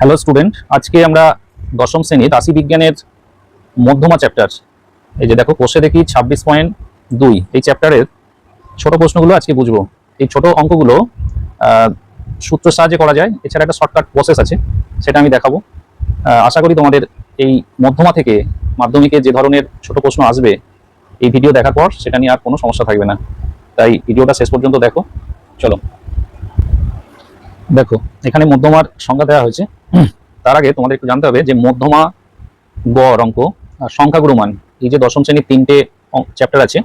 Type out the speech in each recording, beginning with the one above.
Hello student আজকে আমরা দশম শ্রেণির রাশি বিজ্ঞানের মধ্যমা চ্যাপ্টার এই যে দেখো, কোষে দেখি ছাব্বিশ পয়েন্ট দুই। এই চ্যাপ্টারের ছোট প্রশ্নগুলো আজকে বুঝব। এই ছোট অঙ্কগুলো সূত্র সাহায্যে করা যায়। এছাড়া একটা শর্টকাট প্রসেস আছে, সেটা আমি দেখাবো। আশা করি তোমাদের এই মধ্যমা থেকে মাধ্যমিকে যে ধরনের ছোট প্রশ্ন আসবে, এই ভিডিও দেখার পর সেটা নিয়ে আর কোনো সমস্যা থাকবে না। তাই ভিডিওটা শেষ পর্যন্ত দেখো। চলো। দেখো, এখানে মধ্যমার সংজ্ঞা দেওয়া হয়েছে। তার আগে তোমাদের একটু জানতে হবে যে মধ্যমা গড় অঙ্ক সংখ্যাগুরু মান এই যে দশম শ্রেণির তিনটে চ্যাপ্টার আছে,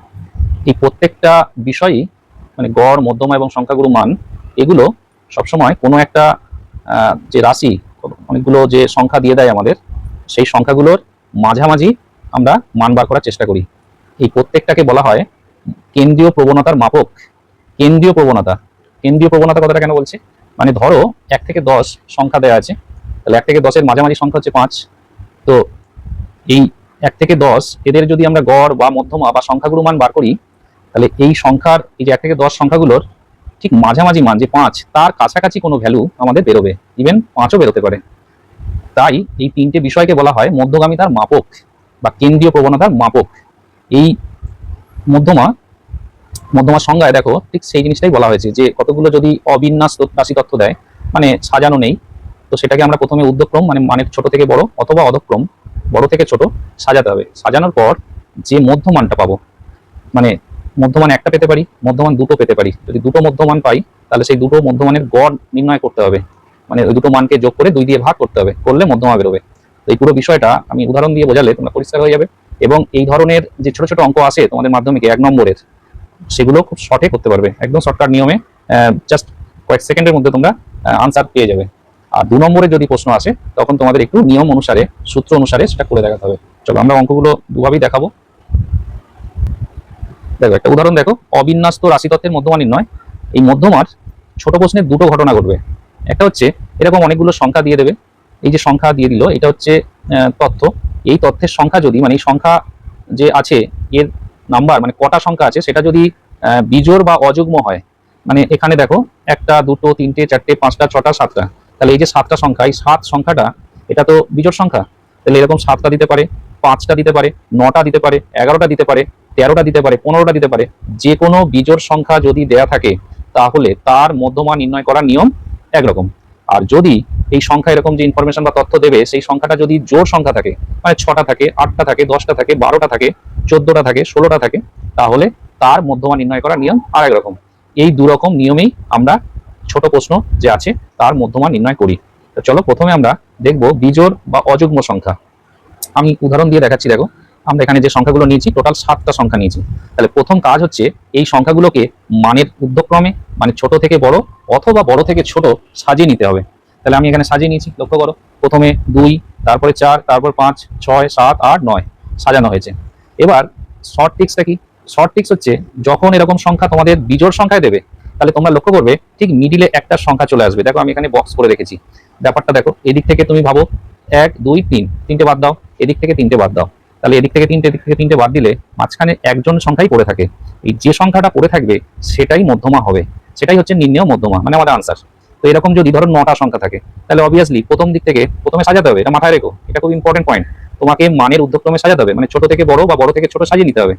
এই প্রত্যেকটা বিষয়ই মানে গড়, মধ্যমা এবং সংখ্যাগুরু মান এগুলো সবসময় কোনো একটা যে রাশি, অনেকগুলো যে সংখ্যা দিয়ে দেয় আমাদের, সেই সংখ্যাগুলোর মাঝামাঝি আমরা মান বার করার চেষ্টা করি। এই প্রত্যেকটাকে বলা হয় কেন্দ্রীয় প্রবণতার মাপক। কেন্দ্রীয় প্রবণতা। কেন্দ্রীয় প্রবণতা কথাটা কেন বলছে? মানে ধরো এক থেকে দশ সংখ্যা দেওয়া আছে তাহলে এক থেকে দশের মাঝামাঝি সংখ্যা হচ্ছে পাঁচ। তো এই এক থেকে দশ, এদের যদি আমরা গড় বা মধ্যমা বা সংখ্যাগুলো মান বার করি, তাহলে এই সংখ্যার, এই যে এক থেকে দশ সংখ্যাগুলোর ঠিক মাঝামাঝি মান, যে পাঁচ, তার কাছাকাছি কোনো ভ্যালু আমাদের বেরোবে। ইভেন পাঁচও বেরোতে পারে। তাই এই তিনটে বিষয়কে বলা হয় মধ্যগামিতার মাপক বা কেন্দ্রীয় প্রবণতার মাপক। এই মধ্যমা, মধ্যমার সংজ্ঞায় দেখো, ঠিক সেই জিনিসটাই বলা হয়েছে যে কতগুলো যদি অবিন্যাস রাশি তথ্য দেয় মানে সাজানো নেই তো সেটাকে আমরা প্রথমে উদ্যক্রম মানে মানের ছোট থেকে বড় অথবা অধক্রম, বড় থেকে ছোট সাজাতে হবে। সাজানোর পর যে মধ্যমানটা পাবো মানে মধ্যমান একটা পেতে পারি, মধ্যমান দুটো পেতে পারি। যদি দুটো মধ্যমান পাই, তাহলে সেই দুটো মধ্যমানের গড় নির্ণয় করতে হবে। মানে ওই দুটো মানকে যোগ করে দুই দিয়ে ভাগ করতে হবে, করলে মধ্যমা বেরোবে। তো এই পুরো বিষয়টা আমি উদাহরণ দিয়ে বোঝালে তোমরা পরিষ্কার হয়ে যাবে। এবং এই ধরনের যে ছোট ছোট অঙ্ক আসে তোমাদের মাধ্যমিকে এক নম্বরের, সেগুলো খুব শর্টে করতে পারবে। একদম শর্টকাট নিয়মে জাস্ট কয়েক সেকেন্ডের মধ্যে তোমরা আনসার পেয়ে যাবে। আর দু নম্বরে যদি প্রশ্ন আসে, তখন তোমাদের একটু নিয়ম অনুসারে, সূত্র অনুসারে সেটা করে দেখাতে হবে। চলো, আমরা অঙ্কগুলো দুভাবেই দেখাবো। দেখো, একটা উদাহরণ দেখো। অবিন্যস্ত রাশিতত্ত্বের মধ্যমা নির্ণয় এই মধ্যমার ছোট প্রশ্নের দুটো ঘটনা ঘটবে। একটা হচ্ছে, এরকম অনেকগুলো সংখ্যা দিয়ে দেবে। এই যে সংখ্যা দিয়ে দিল, এটা হচ্ছে তথ্য। এই তথ্যের সংখ্যা যদি মানে এই সংখ্যা যে আছে, এর নাম্বার মানে কটা সংখ্যা আছে, সেটা যদি বিজোড় বা অযুগ্ম হয় মানে এখানে দেখো, একটা, দুটো, তিনটে, চারটে, পাঁচটা, ছটা, সাতটা। তাহলে এই যে সাতটা সংখ্যা, এই সাত সংখ্যাটা, এটা তো বিজোড় সংখ্যা। তাহলে এরকম সাতটা দিতে পারে, পাঁচটা দিতে পারে, নটা দিতে পারে, এগারোটা দিতে পারে, তেরোটা দিতে পারে, পনেরোটা দিতে পারে যে কোনো বিজোড় সংখ্যা যদি দেয়া থাকে, তাহলে তার মধ্যমা নির্ণয় করার নিয়ম একরকম। আর যদি এই সংখ্যা এরকম যে ইনফরমেশন বা তথ্য দেবে, সেই সংখ্যাটা যদি জোর সংখ্যা থাকে মানে ছটা থাকে, আটটা থাকে, দশটা থাকে, বারোটা থাকে, চোদ্দটা থাকে, ষোলোটা থাকে, তাহলে তার মধ্যমা নির্ণয় করার নিয়ম আর রকম এই দু রকম নিয়মেই আমরা ছোট প্রশ্ন যে আছে, তার মধ্যমা নির্ণয় করি। তো চলো প্রথমে আমরা দেখব বিজোড় বা অযুগ্ম সংখ্যা। আমি উদাহরণ দিয়ে দেখাচ্ছি, দেখো। আমরা এখানে যে সংখ্যাগুলো নিয়েছি টোটাল সাতটা সংখ্যা নিয়েছি। তাহলে প্রথম কাজ হচ্ছে, এই সংখ্যাগুলোকে মানের উদ্যক্রমে মানে ছোট থেকে বড় অথবা বড় থেকে ছোট সাজিয়ে নিতে হবে। তাহলে আমি এখানে সাজিয়ে নিয়েছি, লক্ষ্য করো। প্রথমে দুই, তারপরে চার, তারপর পাঁচ, ছয়, সাত, আট, নয় সাজানো হয়েছে। এবার শর্ট টিক্সটা কি? শর্ট টিক্স হচ্ছে, যখন এরকম সংখ্যা তোমাদের বিজোড় সংখ্যায় দেবে তাহলে তোমরা লক্ষ্য করবে, ঠিক মিডিলে একটা সংখ্যা চলে আসবে। দেখো আমি এখানে বক্স করে রেখেছি। ব্যাপারটা দেখো, এদিক থেকে তুমি ভাবো, এক, দুই, তিন, তিনটে বাদ দাও, এদিক থেকে তিনটে বাদ দাও। তাহলে এদিক থেকে তিনটে, এদিক থেকে তিনটে বাদ দিলে মাঝখানে একজন সংখ্যাই পড়ে থাকে। এই যে সংখ্যাটা পড়ে থাকবে, সেটাই মধ্যমা হবে। সেটাই হচ্ছে নির্ণয় মধ্যমা মানে আমাদের আনসার তো এরকম যদি ধরো নটা সংখ্যা থাকে, তাহলে অবভিয়াসলি প্রথম দিক থেকে প্রথমে সাজাতে হবে, এটা মাথায় রেখো, এটা খুব ইম্পর্টেন্ট পয়েন্ট তোমাকে মানের উদ্যক্রমে সাজাতে হবে। মানে ছোট থেকে বড় বা বড় থেকে ছোট সাজিয়ে নিতে হবে।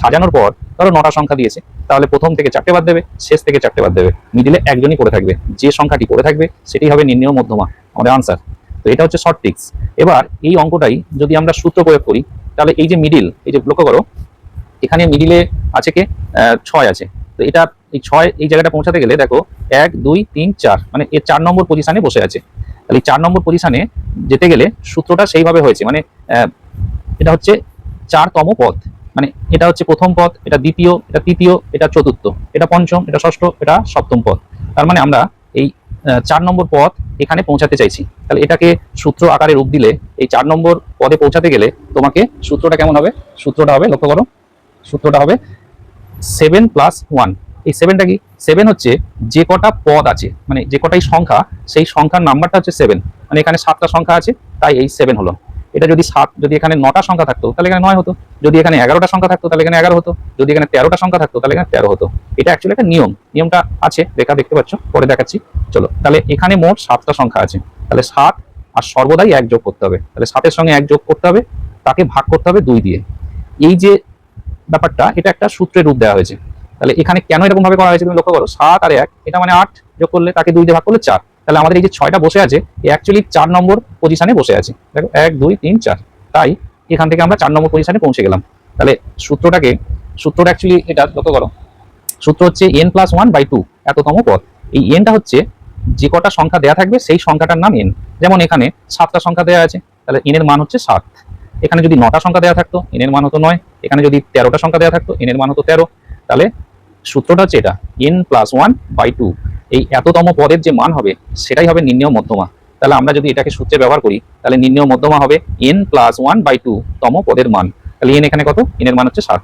সাজানোর পর ধরো নটা সংখ্যা দিয়েছে, তাহলে প্রথম থেকে চারটে বাদ দেবে, শেষ থেকে চারটে বাদ দেবে। মিডিলে একজনই পড়ে থাকবে। যে সংখ্যাটি পড়ে থাকবে, সেটি হবে নির্ণয় মধ্যমা, আমাদের আনসার তো এটা হচ্ছে শর্ট টিক্স এবার এই অঙ্কটাই যদি আমরা সূত্র প্রয়োগ করি, তাহলে এই যে মিডিল এই যে লক্ষ্য করো, এখানে মিডিলে আছে কে? ছয় আছে। তো এটা এই ছয়, এই জায়গাটা পৌঁছাতে গেলে দেখো, এক, দুই, তিন, চার মানে এর চার নম্বর পজিশনে বসে আছে। তাহলে এই চার নম্বর পজিশনে যেতে গেলে সূত্রটা সেইভাবে হয়েছে মানে এটা হচ্ছে চারতম পথ। মানে এটা হচ্ছে প্রথম পথ, এটা দ্বিতীয়, এটা তৃতীয়, এটা চতুর্থ, এটা পঞ্চম, এটা ষষ্ঠ, এটা সপ্তম পথ। তার মানে আমরা এই চার নম্বর পথ এখানে পৌঁছাতে চাইছি। তাহলে এটাকে সূত্র আকারে রূপ দিলে এই চার নম্বর পদে পৌঁছাতে গেলে তোমাকে সূত্রটা কেমন হবে? সূত্রটা হবে, লক্ষ্য করো, সূত্রটা হবে সেভেন প্লাস ওয়ান এই সেভেনটা কি? সেভেন হচ্ছে যে কটা পদ আছে মানে যে কটাই সংখ্যা, সেই সংখ্যার নাম্বারটা হচ্ছে সেভেন মানে এখানে সাতটা সংখ্যা আছে, তাই এই সেভেন হলো। এটা যদি সাত, যদি এখানে নটা সংখ্যা থাকতো, তাহলে এখানে নয় হতো। যদি এখানে এগারোটা সংখ্যা থাকতো, তাহলে এখানে এগারো হতো। যদি এখানে তেরোটা সংখ্যা থাকতো, তাহলে এখানে তেরো হতো। এটা অ্যাকচুয়ালি একটা নিয়ম। নিয়মটা আছে লেখা দেখতে পাচ্ছ, পরে দেখাচ্ছি। চলো, তাহলে এখানে মোট সাতটা সংখ্যা আছে। তাহলে সাত আর সর্বদাই এক যোগ করতে হবে। তাহলে সাতের সঙ্গে এক যোগ করতে হবে, তাকে ভাগ করতে হবে দুই দিয়ে। এই যে ব্যাপারটা, এটা একটা সূত্রের রূপ দেওয়া হয়েছে। তাহলে এখানে কেন এরকম ভাবে করা হয়েছে তুমি লক্ষ্য করো? সাত আর এক, এটা মানে আট যোগ করলে তাকে দুই দিয়ে ভাগ করলে চার। তাহলে আমাদের এই যে ছয়টা বসে আছে অ্যাকচুয়ালি চার নম্বর পজিশনে বসে আছে। দেখো, এক, দুই, তিন, চার। তাই এখান থেকে আমরা চার নম্বর পজিশনে পৌঁছে গেলাম। তাহলে সূত্রটাকে, সূত্রটা অ্যাকচুয়ালি এটা লক্ষ্য করো। সূত্র হচ্ছে N plus one by two এততম পদ। এই এনটা হচ্ছে যে কটা সংখ্যা দেয়া থাকবে, সেই সংখ্যাটার নাম এন যেমন এখানে সাতটা সংখ্যা দেওয়া আছে, তাহলে এন এর মান হচ্ছে সাত। এখানে যদি নটা সংখ্যা দেওয়া থাকতো এন এর মান হতো নয়। এখানে যদি তেরোটা সংখ্যা দেওয়া থাকতো এন এর মান হতো তেরো, তাহলে সূত্রটা হচ্ছে এটা N plus one by two এই এততম পদের যে মান হবে, সেটাই হবে নির্ণয় মধ্যমা। তাহলে আমরা যদি এটাকে সূত্রে ব্যবহার করি, তাহলে নির্ণয় মধ্যমা হবে N plus one by two তম পদের মান। তাহলে এন এখানে কত? এন এর মান হচ্ছে সাত।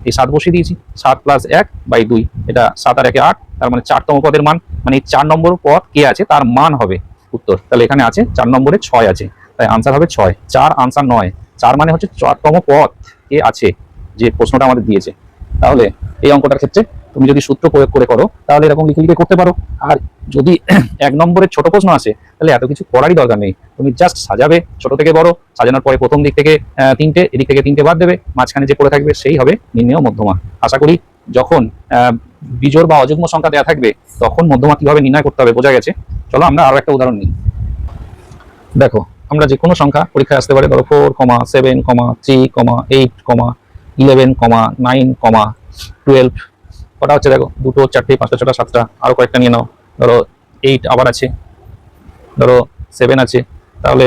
এই সাত বসিয়ে দিয়েছি, সাত প্লাস এক বাই দুই। এটা সাত আর একে আট, তার মানে চারতম পদের মান। মানে এই চার নম্বর পদ কে আছে? তার মান হবে উত্তর। তাহলে এখানে আছে, চার নম্বরে ছয় আছে। তাই আনসার হবে ছয়। চার আনসার নয়। চার মানে হচ্ছে চারতম পদ। কে আছে যে প্রশ্নটা আমাদের দিয়েছে। তাহলে এই অঙ্কটার ক্ষেত্রে তুমি যদি সূত্র প্রয়োগ করে করো, তাহলে এরকম লিখে লিখে করতে পারো। আর যদি এক নম্বরের ছোট প্রশ্ন আসে, তাহলে এত কিছু করারই দরকার নেই। তুমি জাস্ট সাজাবে, ছোট থেকে বড়, সাজানোর পরে প্রথম দিক থেকে তিনটে, এদিক থেকে তিনটে বাদ দেবে, মাঝখানে যে পড়ে থাকবে সেই হবে নির্ণয় মধ্যমা। আশা করি যখন বিজোড় বা অযুগ্ম সংখ্যা দেওয়া থাকবে, তখন মধ্যমা কীভাবে নির্ণয় করতে হবে বোঝা গেছে। চলো আমরা আরও একটা উদাহরণ নিই। দেখো আমরা যে কোনো সংখ্যা পরীক্ষায় আসতে পারে, ধরো four comma seven comma three comma eight comma eleven comma nine comma twelve কটা হচ্ছে দেখো? দুটো, চারটে, পাঁচটা, ছটা, সাতটা আরও কয়েকটা নিয়ে নাও। ধরো এইট আবার আছে। ধরো সেভেন আছে। তাহলে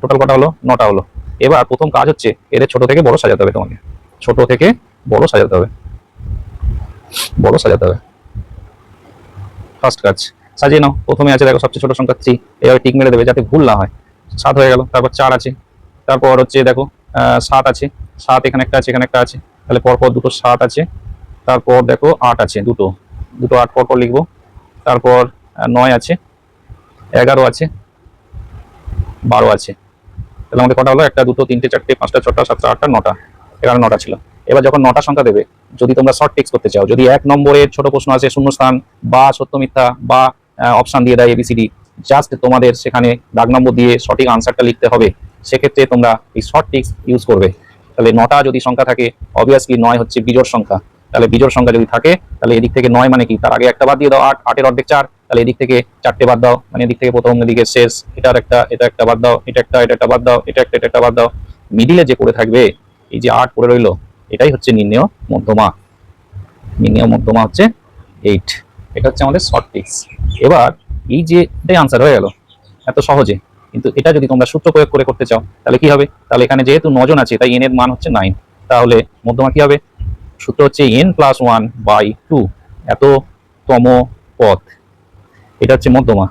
টোটাল কটা হলো? নটা হলো। এবার প্রথম কাজ হচ্ছে, এদের ছোট থেকে বড় সাজাতে হবে তোমাকে। ছোট থেকে বড় সাজাতে হবে। বড় সাজাতে হবে। ফার্স্ট কাজ, সাজিয়ে নাও। প্রথমে আছে দেখো সবচেয়ে ছোট সংখ্যা থ্রি এভাবে টিক মেরে দেবে যাতে ভুল না হয়। সাত হয়ে গেল, তারপর চার আছে। তারপর হচ্ছে দেখো সাত আছে। সাত এখানে একটা আছে, এখানে একটা আছে। তাহলে পরপর দুটো সাত আছে। তারপর দেখো আট আছে, দুটো। দুটো আট পরপর লিখব। তারপর নয় আছে। এগারো আছে। বারো আছে। তাহলে আমাদের কটা হলো? একটা, দুটো, তিনটে, চারটে, পাঁচটা, ছটা, সাতটা, আটটা, নটা। এগারো, নটা ছিল। এবার যখন নটা সংখ্যা দেবে, যদি তোমরা শর্ট টেক্স করতে চাও, যদি এক নম্বরের ছোট প্রশ্ন আছে, শূন্যস্থান, বা সত্য মিথ্যা, বা অপশান দিয়ে দেয় এবিসিডি জাস্ট তোমাদের সেখানে দাগ নম্বর দিয়ে সঠিক আনসারটা লিখতে হবে, সেক্ষেত্রে তোমরা এই শর্ট টিক্স ইউজ করবে। তাহলে নটা যদি সংখ্যা থাকে অবভিয়াসলি নয় হচ্ছে বিজোড় সংখ্যা। তাহলে বিজোড় সংখ্যা যদি থাকে, তাহলে এদিক থেকে নয় মানে কি? তার আগে একটা বাদ দিয়ে দাও, আট, আটের অর্ধেক চার, তাহলে এদিক থেকে চারটে বাদ দাও মানে এদিক থেকে প্রথম এদিকে শেষ, এটার একটা, এটা একটা বাদ দাও, এটা একটা এটা একটা বাদ দাও, এটা একটা এটা একটা বাদ দাও। মিডিলে যে করে থাকবে, এই যে আট পড়ে রইল, এটাই হচ্ছে নির্ণয় মধ্যমা। নির্ণয় মধ্যমা হচ্ছে এইট এটা হচ্ছে আমাদের শর্ট টিক্স এবার এই যে এটাই আনসার হয়ে গেল। এত সহজে। কিন্তু এটা যদি তোমরা সূত্র প্রয়োগ করে করতে চাও, তাহলে কি হবে? তাহলে এখানে যেহেতু নজন আছে, তাই এন এর মান হচ্ছে নাইন তাহলে মধ্যমা কি হবে? সূত্র হচ্ছে N plus one by two এত তম পথ। এটা হচ্ছে মধ্যমা।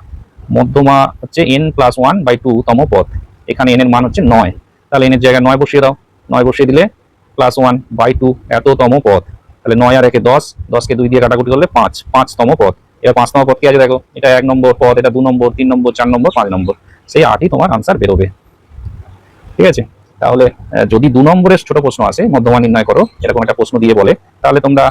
মধ্যমা হচ্ছে N plus one by two তম পথ। এখানে এন এর মান হচ্ছে নয়। তাহলে এন এর জায়গায় নয় বসিয়ে দাও। নয় বসিয়ে দিলে প্লাস ওয়ান বাই টু এততম পথ। তাহলে নয় আর একে দশ। দশকে দুই দিয়ে কাটাকুটি করলে পাঁচ। পাঁচতম পথ। এবার পাঁচ নম্বর পথ কি আছে দেখো? এটা এক নম্বর পথ এটা দু নম্বর, তিন নম্বর, চার নম্বর, পাঁচ নম্বর। সেই আটই তোমার আনসার বেরোবে। ঠিক আছে? তাহলে যদি দু নম্বরের ছোট প্রশ্ন আসে মধ্যমা নির্ণয় করো, এরকম একটা প্রশ্ন দিয়ে বলে, তাহলে তোমরা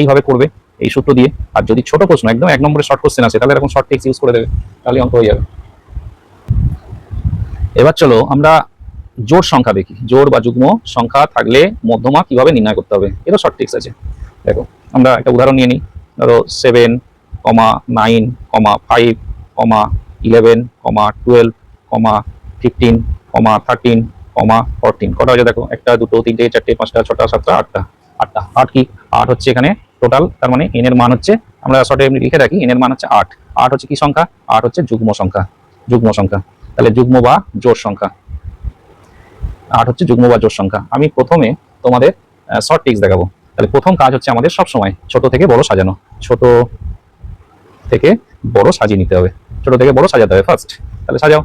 এইভাবে করবে, এই সূত্র দিয়ে। আর যদি ছোট প্রশ্ন, একদম এক নম্বরের শর্ট কোশ্চেন আসে, তাহলে এরকম শর্ট টেক্স ইউজ করে দেবে, তাহলে অঙ্ক হয়ে যাবে। এবার চলো, আমরা জোড় সংখ্যা দেখি। জোর বা যুগ্ম সংখ্যা থাকলে মধ্যমা কীভাবে নির্ণয় করতে হবে? এটা শর্ট টেক্স আছে। দেখো, আমরা একটা উদাহরণ নিয়ে নিই। ধরো seven comma nine, comma five, comma eleven, comma twelve, comma fifteen, comma thirteen, comma fourteen. কটা হয়েছে দেখো? একটা, দুটো, তিনটে, চারটে, পাঁচটা, ছটা, সাতটা, আটটা। আটটা। আট কি? আট হচ্ছে এখানে টোটাল তার মানে এন এর মান হচ্ছে, আমরা শর্টে এমনি লিখে রাখি এন এর মান হচ্ছে আট। আট হচ্ছে কি সংখ্যা? আট হচ্ছে যুগ্ম সংখ্যা। যুগ্ম সংখ্যা। তাহলে যুগ্ম বা জোর সংখ্যা। আট হচ্ছে যুগ্ম বা জোড় সংখ্যা। আমি প্রথমে তোমাদের শর্ট টিক্স দেখাবো। তাহলে প্রথম কাজ হচ্ছে আমাদের সব সময় ছোট থেকে বড় সাজানো। ছোট থেকে বড় সাজিয়ে নিতে হবে। ছোট থেকে বড় সাজাতে হবে ফার্স্ট তাহলে সাজাও।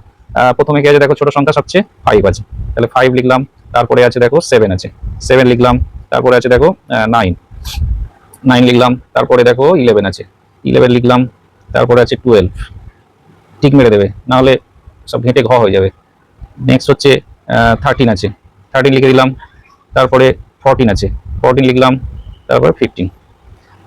প্রথমে কি আছে? দেখো ছোট সংখ্যা সবচেয়ে ফাইভ আছে। তাহলে ফাইভ লিখলাম, তারপরে আছে দেখো সেভেন আছে। সেভেন লিখলাম, তারপরে আছে দেখো নাইন নাইন লিখলাম, তারপরে দেখো ইলেভেন আছে। ইলেভেন লিখলাম, তারপরে আছে টুয়েলভ ঠিক মেরে দেবে নাহলে সব ঘেঁটে ঘ হয়ে যাবে। নেক্সট হচ্ছে থার্টিন আছে। থার্টিন লিখে দিলাম, তারপরে ফোরটিন আছে। ফোরটিন লিখলাম, তারপরে ফিফটিন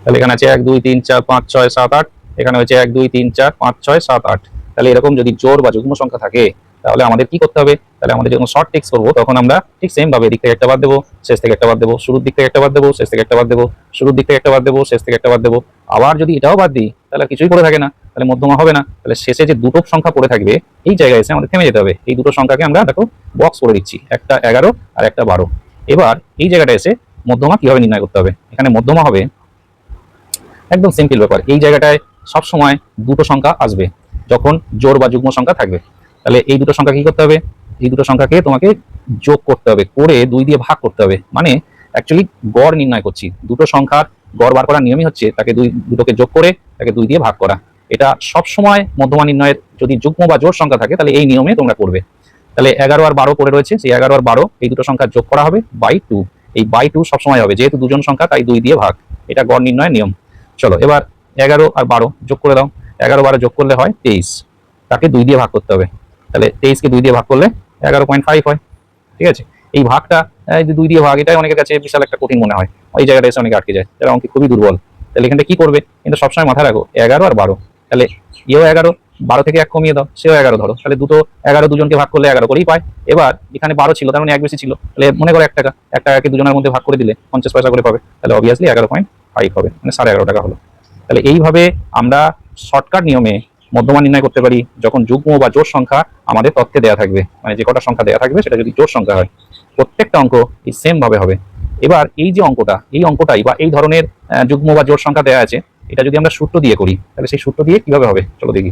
তাহলে এখানে আছে এক, দুই, তিন, চার, পাঁচ, ছয়, সাত, আট এখানে হয়েছে এক, দুই, তিন, চার, পাঁচ, ছয়, সাত, আট। তাহলে এরকম যদি জোর বা যুগ্ম সংখ্যা থাকে, তাহলে আমাদের কি করতে হবে? তাহলে আমাদের যখন শর্ট টেক্স করব, তখন আমরা ঠিক সেম ভাবে এদিক থেকে একটা বাদ দেবো, শেষ থেকে একটা বাদ দেবো, শুরুর দিক থেকে একটা বাদ দেবো, শেষ থেকে একটা বাদ দেবো, শুরুর দিক থেকে একটা বাদ দেবো, শেষ থেকে একটা বাদ দেবো। আবার যদি এটাও বাদ দিই, তাহলে কিছুই পড়ে থাকে না, তাহলে মধ্যমা হবে না। তাহলে শেষে যে দুটো সংখ্যা পড়ে থাকবে, এই জায়গায় এসে আমাদের থেমে যেতে হবে। এই দুটো সংখ্যাকে আমরা দেখো বক্স করে দিচ্ছি, একটা এগারো আর একটা বারো। এবার এই জায়গাটা এসে মধ্যমা কীভাবে নির্ণয় করতে হবে? এখানে মধ্যমা হবে একদম সিম্পল ব্যাপার। এই জায়গাটায় সব সময় দুটো সংখ্যা আসবে, যখন জোর বা যুগ্ম সংখ্যা থাকবে। তাহলে এই দুটো সংখ্যা কি করতে হবে? এই দুটো সংখ্যাকে তোমাকে যোগ করতে হবে, করে দুই দিয়ে ভাগ করতে হবে। মানে অ্যাকচুয়ালি গড় নির্ণয় করছি। দুটো সংখ্যার গড় বার করার নিয়মই হচ্ছে তাকে দুই, দুটোকে যোগ করে তাকে দুই দিয়ে ভাগ করা। এটা সব সময় মধ্যমা নির্ণয়ের যদি যুগ্ম বা জোর সংখ্যা থাকে, তাহলে এই নিয়মে তোমরা করবে। তাহলে এগারো আর বারো পড়ে রয়েছে, সেই এগারো আর বারো এই দুটো সংখ্যা যোগ করা হবে বাই টু এই বাই টু সবসময় হবে, যেহেতু দুজন সংখ্যা, তাই দুই দিয়ে ভাগ। এটা গড় নির্ণয়ের নিয়ম। চলো, এবার এগারো আর বারো যোগ করে দাও। এগারো বারো যোগ করলে হয় তেইশ। তাকে দুই দিয়ে ভাগ করতে হবে। তাহলে তেইশকে দুই দিয়ে ভাগ করলে এগারো পয়েন্ট ফাইভ হয়। ঠিক আছে? এই ভাগটা দুই দিয়ে ভাগ, এটাই অনেকের কাছে বিশাল একটা কঠিন মনে হয়। ওই জায়গাটা এসে অনেকে আটকে যায়। তারা অঙ্কে খুবই দুর্বল। তাহলে এখানটা কি করবে? কিন্তু সবসময় মাথায় রাখো, এগারো আর বারো। তাহলে ইয়েও এগারো বারো থেকে এক কমিয়ে দাও, সেও এগারো ধরো। তাহলে দুটো, এগারো দুজনকে ভাগ করলে এগারো করেই পায়। এবার এখানে বারো ছিল, তার মানে এক বেশি ছিল। তাহলে মনে করো এক টাকা, এক টাকাকে দুজনের মধ্যে ভাগ করে দিলে পঞ্চাশ পয়সা করে পাবে। তাহলে অবভিয়াসলি এগারো পয়েন্ট ফাইভ হবে মানে সাড়ে এগারো টাকা হলো। তাহলে এইভাবে আমরা শর্টকাট নিয়মে মধ্যমান নির্ণয় করতে পারি, যখন যুগ্ম বা জোর সংখ্যা আমাদের তথ্যে দেওয়া থাকবে। মানে যে কটা সংখ্যা দেওয়া থাকবে, সেটা যদি জোর সংখ্যা হয়। প্রত্যেকটা অঙ্ক এই সেম ভাবে হবে। এবার এই যে অঙ্কটা, এই অঙ্কটাই বা এই ধরনের যুগ্ম বা জোর সংখ্যা দেওয়া আছে, এটা যদি আমরা সূত্র দিয়ে করি, তাহলে সেই সূত্র দিয়ে কীভাবে হবে? চলো দেখি।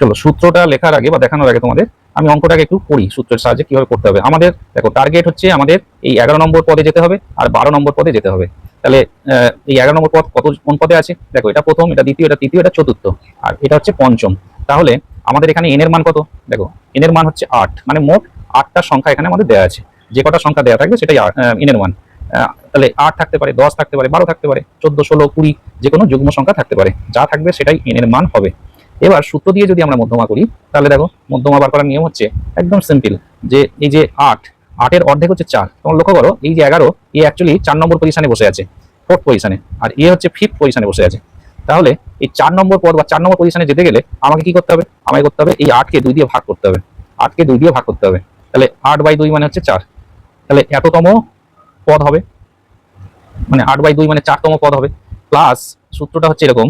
চলো, সূত্রটা লেখার আগে বা দেখানোর আগে তোমাদের, আমি অঙ্কটাকে একটু করি, সূত্রের সাহায্যে কীভাবে করতে হবে। আমাদের, দেখো টার্গেট হচ্ছে আমাদের এই এগারো নম্বর পদে যেতে হবে আর বারো নম্বর পদে যেতে হবে। তাহলে এই এগারো নম্বর পদ কত কোন পদে আছে? দেখো, এটা প্রথম, এটা দ্বিতীয়, এটা তৃতীয়, এটা চতুর্থ। আর এটা হচ্ছে পঞ্চম। তাহলে, আমাদের এখানে এন এর মান কত? দেখো এন এর মান হচ্ছে আট। মানে মোট আটটা সংখ্যা এখানে আমাদের দেওয়া আছে। যে কটা সংখ্যা দেওয়া থাকবে, সেটাই এন এর মান। তাহলে আট থাকতে পারে, দশ থাকতে পারে, বারো থাকতে পারে, চোদ্দ, ষোলো, কুড়ি যে কোনো যুগ্ম সংখ্যা থাকতে পারে। যা থাকবে, সেটাই এন এর মান হবে। এবার সূত্র দিয়ে যদি আমরা মধ্যমা করি, তাহলে দেখো মধ্যমা বার করার নিয়ম হচ্ছে একদম সিম্পল যে এই যে আট, আটের অর্ধেক হচ্ছে চার। তোমার লক্ষ্য করো, এই যে এগারো, এ অ্যাকচুয়ালি চার নম্বর পজিশনে বসে আছে ফোর্থ পজিশনে আর এ হচ্ছে ফিফথ পজিশনে বসে আছে। তাহলে এই চার নম্বর পদ বা চার নম্বর পজিশনে যেতে গেলে আমাকে কি করতে হবে? আমাকে করতে হবে এই আটকে দুই দিয়ে ভাগ করতে হবে। আটকে দুই দিয়ে ভাগ করতে হবে। তাহলে আট বাই দুই মানে হচ্ছে চার। তাহলে এততম পদ হবে। মানে আট বাই দুই মানে চারতম পদ হবে। প্লাস সূত্রটা হচ্ছে এরকম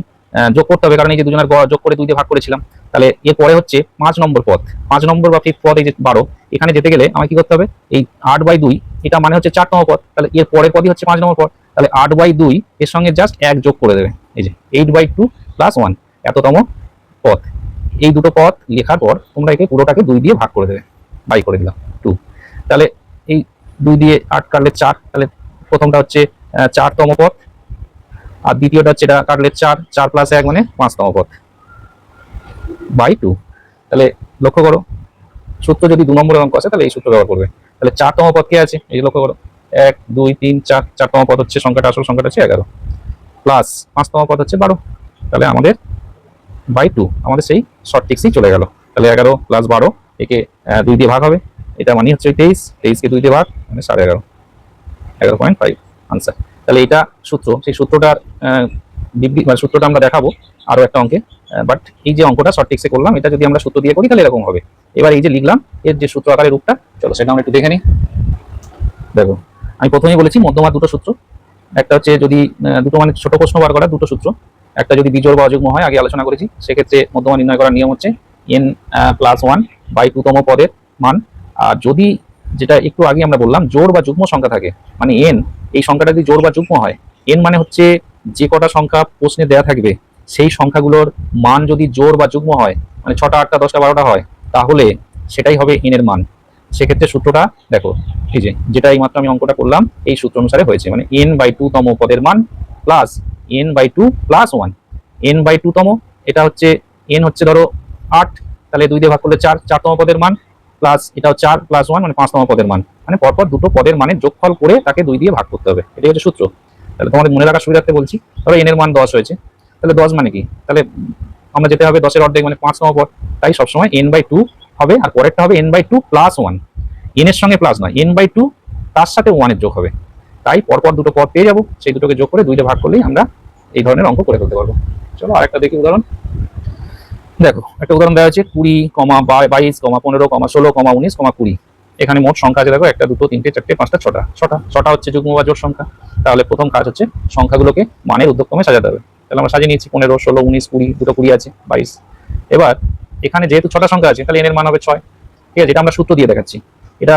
যোগ করতে হবে। কারণ এই যে দুজনের যোগ করে দুই দিয়ে ভাগ করেছিলাম, তাহলে এরপরে হচ্ছে পাঁচ নম্বর পথ। পাঁচ নম্বর বা ফিফথ পথ এই যে বারো, এখানে যেতে গেলে আমাকে কি করতে হবে? এই আট বাই দুই, এটা মানে হচ্ছে চারতম পথ। তাহলে এর পরের পদই হচ্ছে পাঁচ নম্বর পথ। তাহলে আট বাই দুই এর সঙ্গে জাস্ট এক যোগ করে দেবে। এই যে eight by two plus one এততম পথ। এই দুটো পথ লেখার পর তোমরা একে পুরোটাকে দুই দিয়ে ভাগ করে দেবে। বাই করে দিলাম টু তাহলে এই দুই দিয়ে আট কাটলে চার, তাহলে প্রথমটা হচ্ছে চারতম পদ আর দ্বিতীয়টা হচ্ছে এটা কাটলে চার চার প্লাস এক মানে পাঁচতম পদ। বাই টু তাহলে লক্ষ্য করো, সূত্র যদি দু নম্বরের অঙ্ক আছে, তাহলে এই সূত্র ব্যবহার করবে। তাহলে চারতম পদ কে আছে? এই লক্ষ্য করো, এক, দুই, তিন, চার, চারতম পদ হচ্ছে সংখ্যাটা, আসল সংখ্যাটা হচ্ছে এগারো। প্লাস পাঁচতম পদ হচ্ছে বারো। তাহলে আমাদের বাই টু আমাদের সেই শর্ট টিক্সই চলে গেল। তাহলে এগারো প্লাস বারো, একে দুই দিয়ে ভাগ হবে। এটা মানে হচ্ছে তেইশ। তেইশকে দুই দিয়ে ভাগ মানে সাড়ে এগারো। এগারো পয়েন্ট ফাইভ আনসার তাহলে এটা সূত্র, সেই সূত্রটার বিবৃ- মানে সূত্রটা আমরা দেখাবো আরও একটা অঙ্কে। বাট এই যে অঙ্কটা শর্ট টিক্সে করলাম, এটা যদি আমরা সূত্র দিয়ে করি, তাহলে এরকম হবে। এবার এই যে লিখলাম, এর যে সূত্র আকারের রূপটা, চলো সেটা আমরা একটু দেখে নিই। দেখো, আমি প্রথমেই বলেছি মধ্যমা দুটো সূত্র। একটা হচ্ছে যদি দুটো মানে ছোট প্রশ্ন বার করা, দুটো সূত্র। একটা যদি বিজোড় বা অযুগ্ম হয়, আগে আলোচনা করেছি। সেক্ষেত্রে মধ্যমা নির্ণয় করার নিয়ম হচ্ছে এন প্লাস ওয়ান বাই টুতম পদের মান। আর যদি, যেটা একটু আগে আমরা বললাম, জোড় বা যুগ্ম সংখ্যা থাকে মানে এন এই সংখ্যাটা যদি জোর বা যুগ্ম হয় এন মানে হচ্ছে যে কটা সংখ্যা প্রশ্নে দেয়া থাকবে, সেই সংখ্যাগুলোর মান যদি জোর বা যুগ্ম হয় মানে ছটা, আটটা, দশটা, বারোটা হয়, তাহলে সেটাই হবে এন এর মান। সেক্ষেত্রে সূত্রটা দেখো, এই যে যেটা এই মাত্র আমি অঙ্কটা করলাম, এই সূত্র অনুসারে হয়েছে মানে এন বাই টু তম পদের মান plus N by two plus one N by two তম, এটা হচ্ছে এন হচ্ছে ধরো আট, তাহলে দুই দিয়ে ভাগ করলে চার চারতম পদের মান প্লাস এটাও চার প্লাস ওয়ান মানে পাঁচতম পদের মান। মানে পরপর দুটো পদের মানে যোগফল করে তাকে দুই দিয়ে ভাগ করতে হবে। এটাই হচ্ছে সূত্র। তাহলে তোমাদের মনে রাখার সুবিধার্থে বলছি। ধরো এন এর মান দশ হয়েছে। তাহলে দশ মানে কি? তাহলে আমরা যেতে হবে দশের অর্ধেক মানে পাঁচতম পদ। তাই সবসময় এন বাই টু হবে, আর পরেরটা হবে N by two plus one N এর সঙ্গে প্লাস নয় এন বাই টু তার সাথে ওয়ানের যোগ হবে। তাই পরপর দুটো পদ পেয়ে যাব। সেই দুটোকে যোগ করে দুইটা ভাগ করলেই আমরা এই ধরনের অঙ্ক করে ফেলতে পারব। চলো আরেকটা দেখি উদাহরণ। দেখো, একটা উদাহরণ দেওয়া হচ্ছে কুড়ি কমা বাইশ কমা পনেরো কমা ষোলো কমা উনিশ কমা কুড়ি। এখানে মোট সংখ্যা আছে, দেখো, একটা, দুটো, তিনটে, চারটে, পাঁচটা, ছটা। ছটা ছটা হচ্ছে যুগ্ম বা জোট সংখ্যা। তাহলে প্রথম কাজ হচ্ছে সংখ্যাগুলোকে মানের উদ্যোগক্রমে সাজাতে হবে। তাহলে আমরা সাজিয়ে নিয়েছি, পনেরো, ষোলো, উনিশ, কুড়ি, দুটো কুড়ি আছে, বাইশ। এবার, এখানে যেহেতু ছটা সংখ্যা আছে, তাহলে এনের মান হবে ছয়। ঠিক আছে এটা আমরা সূত্র দিয়ে দেখাচ্ছি। এটা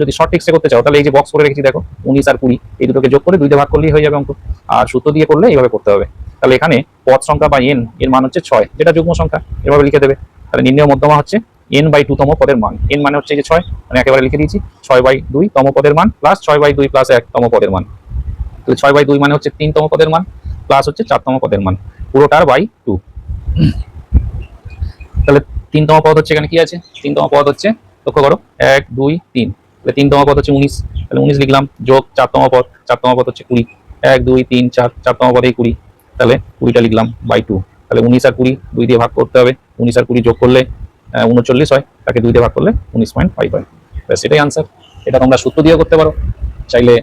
যদি শর্ট টেক্সে করতে চাও, তাহলে এই যে বক্স করে রেখেছি, দেখো, উনিশ আর কুড়ি, এই দুটোকে যোগ করে দুইটা ভাগ করলেই হয়ে যাবে অঙ্ক। আর সূত্র দিয়ে করলে এইভাবে করতে হবে। তাহলে এখানে পদ সংখ্যা বা এন এর মান হচ্ছে ছয়, যেটা যুগ্ম সংখ্যা, এভাবে লিখে দেবে। তাহলে নির্ণয় মধ্যমা হচ্ছে এন বাই টু তম পদের মান। এন মানে হচ্ছে যে ছয় মানে একেবারে লিখে দিয়েছি, ছয় বাই দুই তম পদের মান প্লাস ছয় বাই দুই প্লাস এক তম পদের মান। তাহলে ছয় বাই দুই মানে হচ্ছে তিনতম পদের মান প্লাস হচ্ছে চারতম পদের মান। পুরোটার বাই টু তাহলে তিনতম পদ হচ্ছে এখানে কি আছে? তিনতম পদ হচ্ছে, লক্ষ্য করো, এক, দুই, তিন। তাহলে তিনতম পদ হচ্ছে উনিশ, তাহলে উনিশ লিখলাম, যোগ চারতম পদ চারতম পদ হচ্ছে কুড়ি। এক, দুই, তিন, চার চারতম পদেই কুড়ি, তাহলে কুড়িটা লিখলাম বাই টু তাহলে উনিশ আর কুড়ি দুই দিয়ে ভাগ করতে হবে, উনিশ আর কুড়ি যোগ করলে উনচল্লিশ হয়, তাকে দুই দিয়ে ভাগ করলে উনিশ পয়েন্ট ফাইভ হয়। ব্যাস, এটাই আনসার এটা তোমরা সূত্র দিয়েও করতে পারো, চাইলে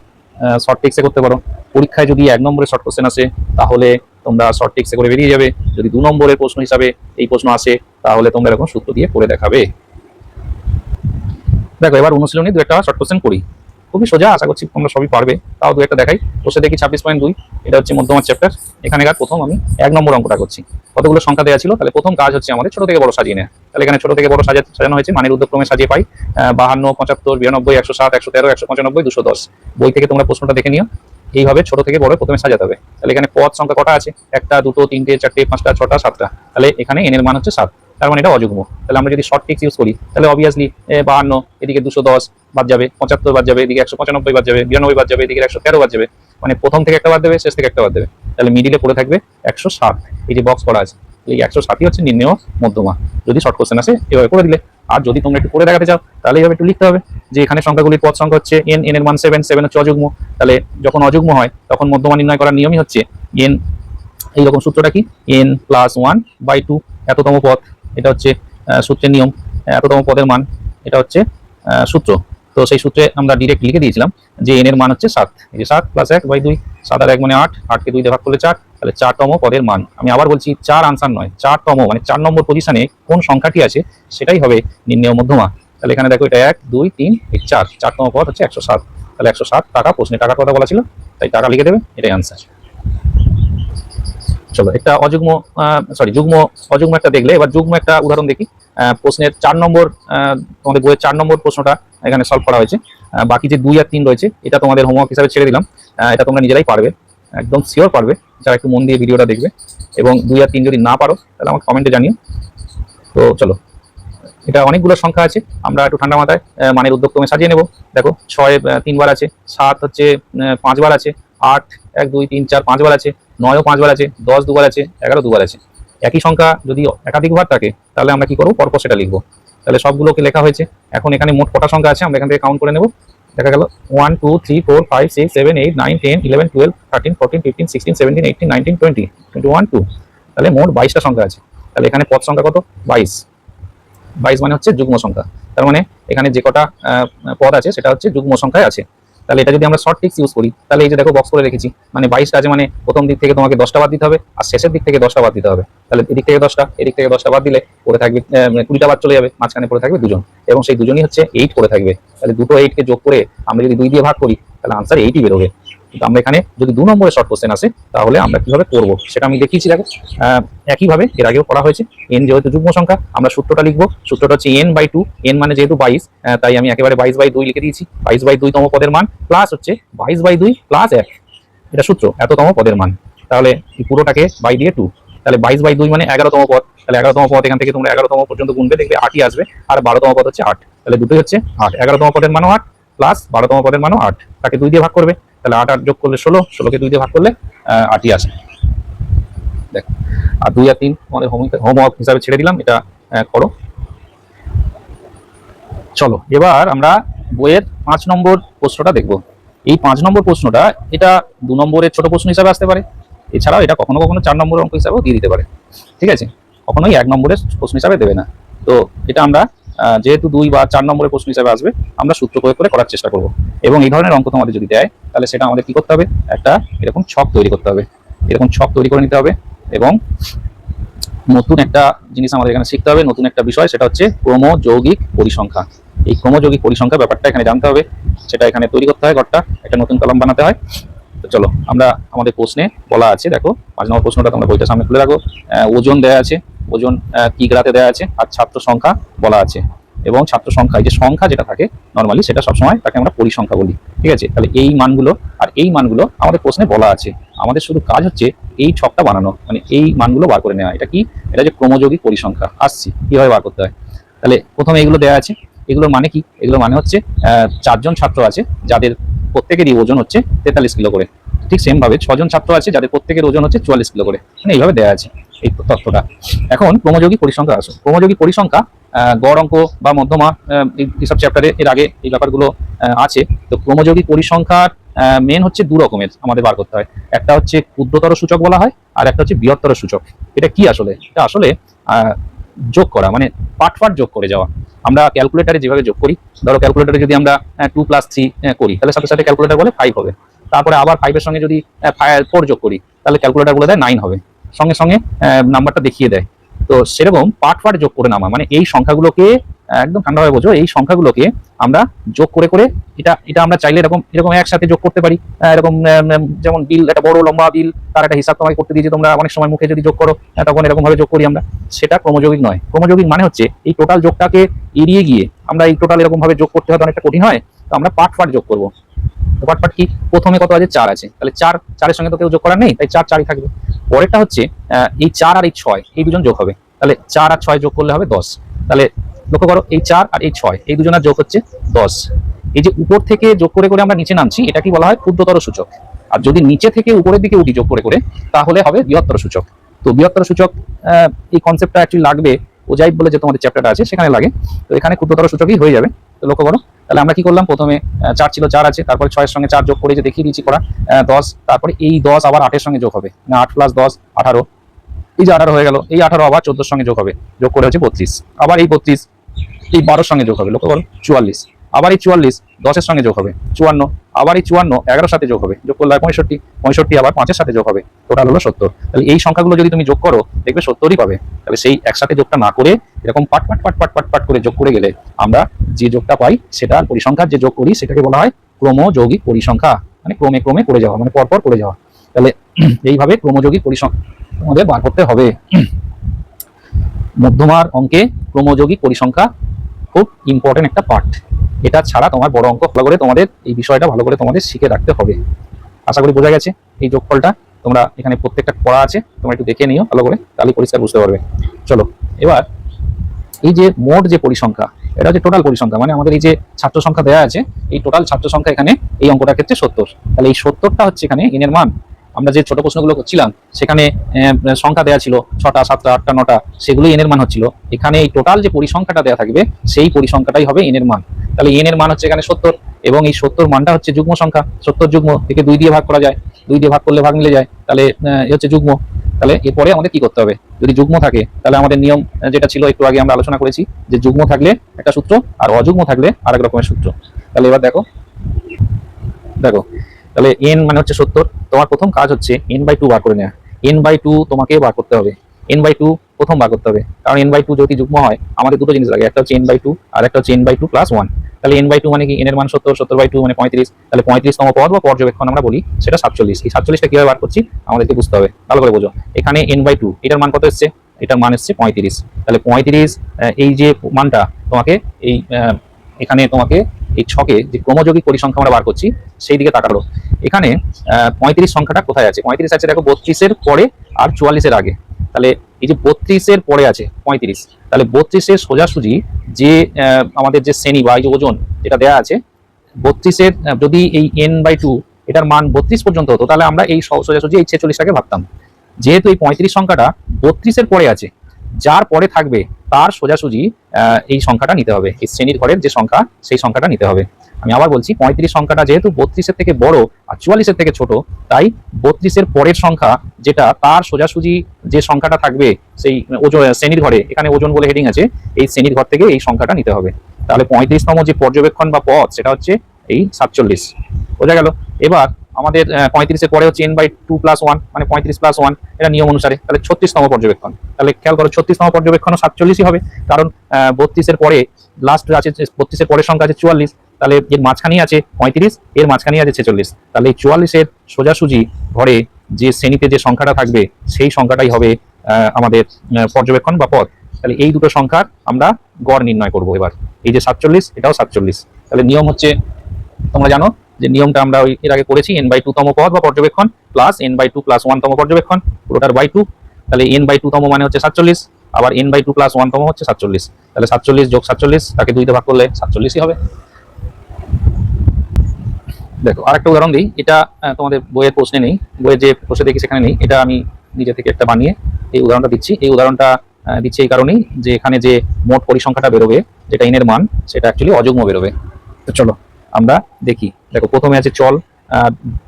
শর্ট টেক্সে করতে পারো। পরীক্ষায় যদি এক নম্বরে শর্ট কোশ্চেন আসে, তাহলে তোমরা শর্ট টেক্সে করে বেরিয়ে যাবে। যদি দু নম্বরের প্রশ্ন হিসাবে এই প্রশ্ন আসে, তাহলে তোমরা এরকম সূত্র দিয়ে করে দেখাবে। দেখো, এবার অনুশীলনী দু একটা শর্ট কোশ্চেন করি। খুবই সোজা, আশা করছি তোমরা সবই পারবে। তাও দু একটা দেখাই। বসে দেখি ছাব্বিশ পয়েন্ট দুই, এটা হচ্ছে মধ্যমার চ্যাপ্টার এখানেকার প্রথম? আমি এক নম্বর অঙ্কটা করছি। কতগুলো সংখ্যা দেওয়া ছিল? তাহলে প্রথম কাজ হচ্ছে আমাদের ছোট থেকে বড় সাজিয়ে নেওয়া তাহলে এখানে ছোট থেকে বড় সাজা সাজানো হয়েছে, মানের উদ্যোগক্রমে সাজিয়ে পাই। বাহান্ন, পঁচাত্তর, বিরানব্বই, একশো সাত, একশো তেরো, একশো পঁচানব্বই, দুশো দশ। বই থেকে তোমরা প্রশ্নটা দেখে নিও। এইভাবে ছোট থেকে বড় প্রথমে সাজাতে হবে। তাহলে এখানে পদ সংখ্যা কটা আছে? একটা, দুটো, তিনটে, চারটে, পাঁচটা, ছটা, সাতটা। তাহলে এখানে এনের মান হচ্ছে সাত। তার মানে এটা অযুগ্ম তাহলে আমরা যদি শর্ট টিক্স ইউজ করি, তাহলে অবভিয়াসলি বাহান্ন, এদিকে দুশো দশ বাদ যাবে, পঁচাত্তর বাদ যাবে, এদিকে একশো পঁচানব্বই বাদ যাবে, বিরানব্বই বাদ যাবে, এদিকে একশো তেরো বাদ যাবে। মানে প্রথম থেকে একটা বাদ দেবে, শেষ থেকে একটা বাদ দেবে। তাহলে মিডিলে পড়ে থাকবে একশো সাত এই যে বক্স করা আছে, এই একশো সাতই হচ্ছে নির্ণয় মধ্যমা। যদি শর্ট কোশ্চেন আসে, এভাবে করে দিলে। আর যদি তোমরা একটু করে দেখাতে চাও, তাহলে এইভাবে একটু লিখতে হবে যে এখানে সংখ্যাগুলির পদ সংখ্যা হচ্ছে এন এন এর মান সেভেন সেভেন হচ্ছে অযুগ্ম তাহলে যখন অযুগ্ম হয়, তখন মধ্যমা নির্ণয় করার নিয়মই হচ্ছে এন এইরকম সূত্রটা কি? N plus one by two এততম পদ। এটা হচ্ছে সূত্রের নিয়ম এততম পদের মান, এটা হচ্ছে সূত্র। তো সেই সূত্রে আমরা ডিরেক্ট লিখে দিয়েছিলাম যে এন এর মান হচ্ছে সাত। এই যে সাত প্লাস এক বাই দুই, সাত আর এক মানে আট আটকে দুই ভাগ করলে চার, তাহলে চারতম পদের মান। আমি আবার বলছি, চার আনসার নয়, চারতম মানে চার নম্বর পজিশনে কোন সংখ্যাটি আছে, সেটাই হবে নির্ণয় মধ্যমা। তাহলে এখানে দেখো এটা এক, দুই, তিন, এই চার, চারতম পদ হচ্ছে একশো সাত। তাহলে একশো সাত টাকা প্রশ্নে টাকার কথা বলা ছিল, তাই টাকা লিখে দেবে, এটাই আনসার চলো, একটা অযুগ্ম সরি যুগ্ম, অযুগ্ম একটা দেখলে, এবার যুগ্ম একটা উদাহরণ দেখি। প্রশ্নের চার নম্বর তোমাদের বইয়ের চার নম্বর প্রশ্নটা এখানে সলভ করা হয়েছে। বাকি যে দুই আর তিন রয়েছে, এটা তোমাদের হোমওয়ার্ক হিসাবে ছেড়ে দিলাম। এটা তোমরা নিজেরাই পারবে, একদম শিওর পারবে, যারা একটু মন দিয়ে ভিডিওটা দেখবে। এবং দুই আর তিন যদি না পারো, তাহলে আমাকে কমেন্টে জানিও। তো চলো, এটা অনেকগুলো সংখ্যা আছে, আমরা একটু ঠান্ডা মাথায় মানের উদ্যোগক্রমে সাজিয়ে নেব। দেখো, ছয় তিনবার আছে, সাত হচ্ছে পাঁচবার আছে, আট, এক, দুই, তিন, চার, পাঁচবার আছে নয়ও পাঁচবার আছে, দশ দুবার আছে, এগারো দুবার আছে। একই সংখ্যা যদি একাধিকবার থাকে, তাহলে আমরা কি করব? পরপর সেটা লিখব। তাহলে সবগুলোকে লেখা হয়েছে। এখন এখানে মোট কটা সংখ্যা আছে? আমরা এখান থেকে কাউন্ট করে নেব। দেখা গেল one two three four five six seven eight nine ten eleven twelve thirteen fourteen fifteen sixteen seventeen eighteen nineteen twenty twenty one two তাহলে মোট বাইশটা সংখ্যা আছে। তাহলে এখানে পদ সংখ্যা কত? বাইশ। বাইশ মানে হচ্ছে যুগ্ম সংখ্যা। তার মানে এখানে যে কটা পদ আছে, সেটা হচ্ছে যুগ্ম সংখ্যায় আছে। তাহলে এটা যদি আমরা শর্ট টিক্স ইউজ করি, তাহলে এই যে দেখো বক্স করে রেখেছি মানে বাইশটা আছে মানে প্রথম দিক থেকে তোমাকে দশটা বাদ দিতে হবে, আর শেষের দিক থেকে দশটা বাদ দিতে হবে। তাহলে এদিক থেকে দশটা, এদিক থেকে দশটা বাদ দিলে পড়ে থাকবে মানে কুড়িটা বাদ চলে যাবে, মাঝখানে পড়ে থাকবে দুজন। এবং সেই দুজনই হচ্ছে এইট করে থাকবে। তাহলে দুটো এইটকে যোগ করে আমরা যদি দুই দিয়ে ভাগ করি, তাহলে আনসার এইটই বেরোবে। কিন্তু আমরা এখানে যদি দু নম্বরে শর্ট কোশ্চেন আসে, তাহলে আমরা কীভাবে করব? সেটা আমি দেখিয়েছি, দেখো। একইভাবে এর আগেও করা হয়েছে। এন যেহেতু যুগ্ম সংখ্যা, আমরা সূত্রটা লিখব। সূত্রটা হচ্ছে এন বাই টু এন মানে যেহেতু বাইশ তাই আমি একেবারে বাইশ বাই দুই লিখে দিয়েছি। বাইশ বাই দুই তম পদের মান প্লাস হচ্ছে বাইশ বাই দুই প্লাস এক। এটা সূত্র, এততম পদের মান। তাহলে এই পুরোটাকে বাই দিয়ে টু তাহলে বাইশ বাই দুই মানে এগারোতম পদ। তাহলে এগারোতম পদ এখান থেকে তোমরা এগারোতম পর্যন্ত গুনবে, দেখবে আটই আসবে। আর বারোতম পদ হচ্ছে আট। তাহলে দুটোই হচ্ছে আট। এগারোতম পদের মানও আট প্লাস বারোতম পদের মানও আট। তাকে দুই দিয়ে ভাগ করবে। তাহলে আট আট যোগ করলে ষোলো, ষোলোকে দুই দিয়ে ভাগ করলে আটই আসে। দেখ, আর দুই আর তিন আমাদের হোমওয়ার্ক হিসাবে ছেড়ে দিলাম, এটা করো। চলো, এবার আমরা বইয়ের পাঁচ নম্বর প্রশ্নটা দেখব। এই পাঁচ নম্বর প্রশ্নটা, এটা দু নম্বরের ছোট প্রশ্ন হিসাবে আসতে পারে। এছাড়াও এটা কখনো কখনো চার নম্বরের অঙ্ক হিসাবেও দিয়ে দিতে পারে। ঠিক আছে? কখনোই এক নম্বরের প্রশ্ন হিসাবে দেবে না। তো এটা আমরা যেহেতু দুই বা চার নম্বরের প্রশ্ন হিসাবে আসবে, আমরা সূত্র প্রয়োগ করে করার চেষ্টা করব। এবং এই ধরনের অঙ্ক তোমাদের যদি দেয়, তাহলে সেটা আমাদের কি করতে হবে? একটা এরকম ছক তৈরি করতে হবে। এরকম ছক তৈরি করে নিতে হবে এবং নতুন একটা জিনিস আমাদের এখানে শিখতে হবে, নতুন একটা বিষয়, সেটা হচ্ছে ক্রমযৌগিক পরিসংখ্যা। এই ক্রমযৌগিক পরিসংখ্যা ব্যাপারটা এখানে জানতে হবে। সেটা এখানে তৈরি করতে হয় ঘরটা, একটা নতুন কলম বানাতে হয়। চলো, আমরা আমাদের প্রশ্নে বলা আছে, দেখো, পাঁচ নম্বর প্রশ্নটা তোমরা বইটা সামনে খুলে রাখো। ওজন দেয়া আছে, ওজন কি গ্রাতে দেয়া আছে, আর ছাত্র সংখ্যা বলা আছে। এবং ছাত্র সংখ্যা যে সংখ্যা যেটা থাকে নর্মালি সেটা সবসময় তাকে আমরা পরিসংখ্যা বলি, ঠিক আছে? তাহলে এই মানগুলো আর এই মানগুলো আমাদের প্রশ্নে বলা আছে। আমাদের শুধু কাজ হচ্ছে এই ছকটা বানানো মানে এই মানগুলো বার করে নেওয়া। এটা কি? এটা যে ক্রমযৌগিক পরিসংখ্যা। আসছি, কীভাবে বার করতে হয়? তাহলে প্রথমে এগুলো দেওয়া আছে। এগুলোর মানে কি? এগুলোর মানে হচ্ছে চারজন ছাত্র আছে যাদের প্রত্যেকেরই ওজন হচ্ছে তেতাল্লিশ কিলো করে। ঠিক সেম ভাবে ছজন ছাত্র আছে যাদের প্রত্যেকের ওজন হচ্ছে চুয়াল্লিশ কিলো করে। মানে এইভাবে দেওয়া আছে এই তথ্যটা। এখন ক্রমযোগী পরিসংখ্যা আসো ক্রমযোগী পরিসংখ্যা গড় অঙ্ক বা মধ্যমা এইসব চ্যাপ্টারে এর আগে এই ব্যাপারগুলো আছে। তো ক্রমযোগী পরিসংখ্যার মেন হচ্ছে দু রকমের আমাদের বার করতে হয়। একটা হচ্ছে ক্ষুদ্রতর সূচক বলা হয়, আর একটা হচ্ছে বৃহত্তর সূচক। এটা কি আসলে? এটা আসলে যোগ করা মানে পাট পাট যোগ করে যাওয়া। আমরা ক্যালকুলেটারে যেভাবে যোগ করি, ধরো ক্যালকুলেটারে যদি আমরা টু প্লাস থ্রি করি, তাহলে সাথে সাথে ক্যালকুলেটার বলে ফাইভ হবে। তারপরে আবার ফাইভের সঙ্গে যদি ফোর যোগ করি, তাহলে ক্যালকুলেটার বলে দেয় নাইন হবে। সঙ্গে সঙ্গে নাম্বারটা দেখিয়ে দেয়। তো সেরকম পাট পাট যোগ করে নামা। মানে এই সংখ্যাগুলোকে একদম ঠান্ডাভাবে বোঝো, এই সংখ্যাগুলোকে আমরা যোগ করে করে এটা এটা আমরা চাইলে এরকম এরকম একসাথে যোগ করতে পারি। এরকম যেমন বিল, একটা বড় লম্বা বিল, তার একটা হিসাব তোমাকে করতে দিয়েছে তোমরা, অনেক সময় মুখে যদি যোগ করো তখন এরকম ভাবে যোগ করি আমরা। সেটা ক্রমযৌগিক নয়। ক্রমযৌগিক মানে হচ্ছে এই টোটাল যোগটাকে এড়িয়ে গিয়ে আমরা এই টোটাল এরকম ভাবে যোগ করতে হয়তো অনেকটা কঠিন হয়, তো আমরা পাট পাট যোগ করব। তো পাট পাট কি প্রথমে কত আছে? চার আছে। তাহলে চার, চারের সঙ্গে তো কেউ যোগ করার নেই, তাই চার, চারই থাকবে। পরেরটা হচ্ছে এই চার আর এই ছয়, এই দুজন যোগ হবে। তাহলে চার আর ছয় যোগ করলে হবে দশ। তাহলে লক্ষ্য করো, এই চার আর এই ছয়, এই দুজনের যোগ হচ্ছে দশ। এই যে উপর থেকে যোগ করে করে আমরা নিচে নামছি, এটা কি বলা হয়? ক্ষুদ্রতর সূচক। আর যদি নিচে থেকে উপরের দিকে উঠি যোগ করে করে, তাহলে হবে বৃহত্তর সূচক। তো বৃহত্তর সূচক এই কনসেপ্টটা অ্যাকচুয়ালি লাগবে, ওজাইব বলে যে তোমাদের চ্যাপ্টারটা আছে, সেখানে লাগে। তো এখানে ক্ষুদ্রতর সূচকই হয়ে যাবে। লক্ষ্য করো, তাহলে আমরা কি করলাম? প্রথমে চার ছিল, চার আছে, তারপরে ছয়ের সঙ্গে চার যোগ করে যে দেখিয়ে দিচ্ছি করা দশ, তারপরে এই দশ আবার আটের সঙ্গে যোগ হবে না আট প্লাস দশ, আঠারো, এই যে আঠারো হয়ে গেল, এই আঠারো আবার চোদ্দোর সঙ্গে যোগ হবে, যোগ করে হচ্ছে বত্রিশ, আবার এই বত্রিশ, এই বারোর সঙ্গে যোগ হবে, লক্ষ্য করো, চুয়াল্লিশ। আবার এই চুয়াল্লিশ, দশের সঙ্গে যোগ হবে। চুয়ান্ন আবার এই চুয়ান্ন, এগারোর সাথে যোগ হবে। যোগ করলে পঁয়ষট্টি পঁয়ষট্টি, আবার পাঁচের সাথে যোগ হবে। টোটাল হলো সত্তর। তাহলে এই সংখ্যাগুলো যদি তুমি যোগ করো, দেখবে সত্তরই পাবে। তাহলে সেই একসাথে যোগটা না করে এরকম পাট পাট পাট পাট পাট পাট করে যোগ করে গেলে আমরা যে যোগটা পাই, সেটা পরিসংখ্যার যে যোগ করি, সেটাকে বলা হয় ক্রমযৌগিক পরিসংখ্যা। মানে ক্রমে ক্রমে করে যাওয়া মানে পরপর করে যাওয়া। তাহলে এইভাবে ক্রমযৌগিক পরিসংখ্যা আমাদের বার করতে হবে। মধ্যমার অঙ্কে ক্রমযৌগিক পরিসংখ্যা খুব ইম্পর্টেন্ট একটা পার্ট এটা ছাড়া তোমার বড় অঙ্ক ভালো করে তোমাদের এই বিষয়টা ভালো করে তোমাদের শিখে রাখতে হবে। আশা করি বোঝা গেছে এই যোগফলটা। তোমরা এখানে প্রত্যেকটা পড়া আছে, তোমরা একটু দেখে নিও ভালো করে তাহলে পরিষ্কার বুঝতে পারবে। চলো, এবার এই যে মোট যে পরিসংখ্যা, এটা হচ্ছে টোটাল পরিসংখ্যা মানে আমাদের এই যে ছাত্র সংখ্যা দেওয়া আছে, এই টোটাল ছাত্র সংখ্যা এখানে এই অঙ্কটার ক্ষেত্রে সত্তর। তাহলে এই সত্তরটা হচ্ছে এখানে এনের মান। আমরা যে ছোট প্রশ্নগুলো করছিলাম, সেখানে সংখ্যা দেওয়া ছিল ছটা, সাতটা, আটটা, নটা, সেগুলোই এনের মান হচ্ছিল। এখানে এই টোটাল যে পরিসংখ্যাটা দেওয়া থাকবে, সেই পরিসংখ্যাটাই হবে এনের মান। তাহলে এনের মান হচ্ছে এখানে সত্তর, এবং এই সত্তর মানটা হচ্ছে যুগ্ম সংখ্যা। সত্তর যুগ্ম থেকে দুই দিয়ে ভাগ করা যায়। দুই দিয়ে ভাগ করলে ভাগ মিলে যায়। তাহলে এ হচ্ছে যুগ্ম। তাহলে এরপরে আমাদের কি করতে হবে? যদি যুগ্ম থাকে, তাহলে আমাদের নিয়ম যেটা ছিল একটু আগে আমরা আলোচনা করেছি, যে যুগ্ম থাকলে একটা সূত্র আর অযুগ্ম থাকলে আরেক রকমের সূত্র। তাহলে এবার দেখো দেখো তাহলে এন মানে হচ্ছে সত্তর। তোমার প্রথম কাজ হচ্ছে এন বাই টু বার করে নেওয়া এন বাই টু তোমাকে বার করতে হবে। এন বাই টু প্রথম বার করতে হবে। কারণ এন বাই টু যদি যুগ্ম হয়, আমাদের দুটো জিনিস লাগে, একটা হচ্ছে এন বাই টু আর একটা হচ্ছে N by two plus one তাহলে এন বাই টু মানে কি? এন এর মান সত্তর সত্তর বাই টু মানে পঁয়ত্রিশ। তাহলে পঁয়ত্রিশতম পদ বা পর্যবেক্ষণ আমরা বলি সেটা সাতচল্লিশ। এই সাতচল্লিশটা কীভাবে বার করছি? আমাদেরকে বুঝতে হবে। ভালো করে বোঝো। এখানে এন বাই টু এটার মান কত এসছে? এটার মান এসছে পঁয়ত্রিশ। তাহলে পঁয়ত্রিশ এই যে মানটা তোমাকে এই এখানে তোমাকে এই ছকে যে ক্রমযৌগিক পরিসংখ্যা আমরা বার করছি, সেই দিকে তাকালো। এখানে পঁয়ত্রিশ সংখ্যাটা কোথায় আছে? পঁয়ত্রিশ আছে দেখো বত্রিশের পরে আর চুয়াল্লিশের আগে। তাহলে এই যে বত্রিশের পরে আছে, পঁয়ত্রিশ, তাহলে বত্রিশের সোজাসুজি যে আমাদের যে শ্রেণি বা এই যে ওজন যেটা দেয়া আছে, বত্রিশের যদি এই এন বাই টু এটার মান বত্রিশ পর্যন্ত হতো, তাহলে আমরা এই সোজাসুজি এই ছেচল্লিশটাকে ভাবতাম। যেহেতু এই পঁয়ত্রিশ সংখ্যাটা বত্রিশের পরে আছে যার পরে থাকবে তার সোজাসুজি এই সংখ্যাটা নিতে হবে। এই শ্রেণির ঘরের যে সংখ্যা, সেই সংখ্যাটা নিতে হবে। আমি আবার বলছি, পঁয়ত্রিশ সংখ্যাটা যেহেতু বত্রিশের থেকে বড় আর চুয়াল্লিশের থেকে ছোট, তাই বত্রিশের পরের সংখ্যা যেটা তার সোজাসুজি যে সংখ্যাটা থাকবে, সেই ওজন শ্রেণির ঘরে, এখানে ওজন বলে হেডিং আছে, এই শ্রেণির ঘর থেকে এই সংখ্যাটা নিতে হবে। তাহলে পঁয়ত্রিশতম যে পর্যবেক্ষণ বা পথ, সেটা হচ্ছে এই সাতচল্লিশ। বোঝা গেল? এবার আমাদের পঁয়ত্রিশের পরে হচ্ছে n by two plus one মানে পঁয়ত্রিশ প্লাস ওয়ান এটা নিয়ম অনুসারে। তাহলে ছত্রিশতম পর্যবেক্ষণ। তাহলে খেয়াল করো, ছত্রিশতম পর্যবেক্ষণ সাতচল্লিশই হবে। কারণ বত্রিশের পরে লাস্ট আছে, বত্রিশের পরের সংখ্যা আছে চুয়াল্লিশ। তাহলে এর মাঝখানেই আছে পঁয়ত্রিশ, এর মাঝখানেই আছে ছেচল্লিশ। তাহলে এই চুয়াল্লিশের সোজাসুজি ঘরে যে শ্রেণীতে যে সংখ্যাটা থাকবে, সেই সংখ্যাটাই হবে আমাদের পর্যবেক্ষণ বা পদ তাহলে এই দুটো সংখ্যার আমরা গড় নির্ণয় করব এবার। এই যে সাতচল্লিশ, এটাও সাতচল্লিশ। তাহলে নিয়ম হচ্ছে, তোমরা জানো যে নিয়মটা আমরা ওই এর আগে করেছি এন বাই টু তম পদ বা পর্যবেক্ষণ plus n by two plus one তম পর্যবেক্ষণ, পুরোটার বাই টু তাহলে এন বাই টু তম মানে হচ্ছে সাতচল্লিশ, আবার n by two plus one তম হচ্ছে সাতচল্লিশ। তাহলে সাতচল্লিশ যোগ সাতচল্লিশ, তাকে দুইতে ভাগ করলে সাতচল্লিশই হবে। দেখো, আরেকটা উদাহরণ দিই, এটা তোমাদের বইয়ের প্রশ্নে নেই, বইয়ের যে প্রশ্নে দেখি সেখানে নেই, এটা আমি নিজে থেকে একটা বানিয়ে এই উদাহরণটা দিচ্ছি। এই উদাহরণটা দিচ্ছি এই কারণেই যে এখানে যে মোট পরিসংখ্যাটা বেরোবে, যেটা এনের মান, সেটা অ্যাকচুয়ালি অযুগ্ম বেরোবে। তো চলো আমরা দেখি। দেখো, প্রথমে আছে চল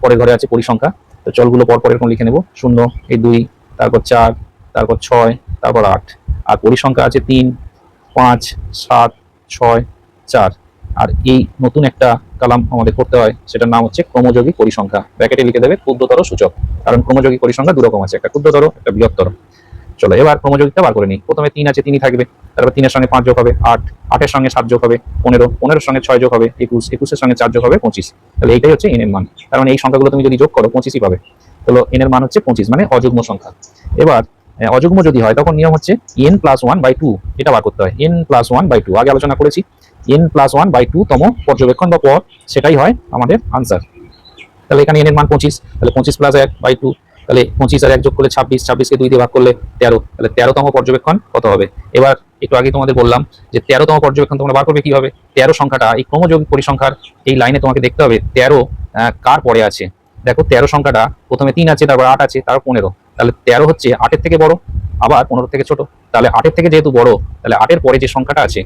পরের ঘরে আছে পরিসংখ্যা। তো চলগুলো পর পর এরকম লিখে নেব। শূন্য, এই দুই, তারপর চার, তারপর ছয়, তারপর আট। আর পরিসংখ্যা আছে তিন, পাঁচ, সাত, ছয়, চার। আর এই নতুন একটা কালাম আমাদের করতে হয়, সেটার নাম হচ্ছে ক্রমযোগী পরিসংখ্যা। ব্র্যাকেটে লিখে দেবে ক্ষুদ্রতর সূচক। কারণ ক্রমযোগী পরিসংখ্যা দু রকম আছে। একটা ক্ষুদ্রতর, একটা বৃহত্তর। চলো, এবার ক্রমযোগিতা বার করে নিই। প্রথমে তিন আছে, তিনই থাকবে। তারপর তিনের সঙ্গে পাঁচ যোগ হবে, আট। আটের সঙ্গে সাত যোগ হবে, পনেরো। পনেরোর সঙ্গে ছয় যোগ হবে, একুশ। একুশের সঙ্গে চার যোগ হবে, পঁচিশ। তাহলে এইটাই হচ্ছে এনের মান। কারণ এই সংখ্যাগুলো তুমি যদি যোগ করো, পঁচিশই পাবে। তাহলে এনের মান হচ্ছে পঁচিশ মানে অযুগ্ম সংখ্যা। এবার অযুগ্ম যদি হয়, তখন নিয়ম হচ্ছে n plus one by two এটা বার করতে হয়। N plus one by two আগে আলোচনা করেছি। N plus one by two তম পর্যবেক্ষণ বা পর, সেটাই হয় আমাদের আনসার তাহলে এখানে এন এর মান পঁচিশ। তাহলে পঁচিশ প্লাস এক বাই টু তাহলে পঁচিশ আর এক যোগ করলে ছাব্বিশ, ছাব্বিশকে দুই দিয়ে ভাগ করলে তেরো। তাহলে তেরোতম পর্যবেক্ষণ কত হবে? এবার একটু আগে তোমাদের বললাম যে তেরোতম পর্যবেক্ষণ তোমরা বার করবে কি হবে তেরো সংখ্যাটা, এই ক্রমযোগী পরিসংখ্যার এই লাইনে তোমাকে দেখতে হবে, তেরো কার পরে আছে? দেখো, তেরো সংখ্যাটা প্রথমে তিন আছে, তারপর আট আছে, তারপর পনেরো। তাহলে তেরো হচ্ছে আটের থেকে বড়, আবার পনেরো থেকে ছোট। তাহলে আটের থেকে যেহেতু বড়, তাহলে আটের পরে যে সংখ্যাটা আছে,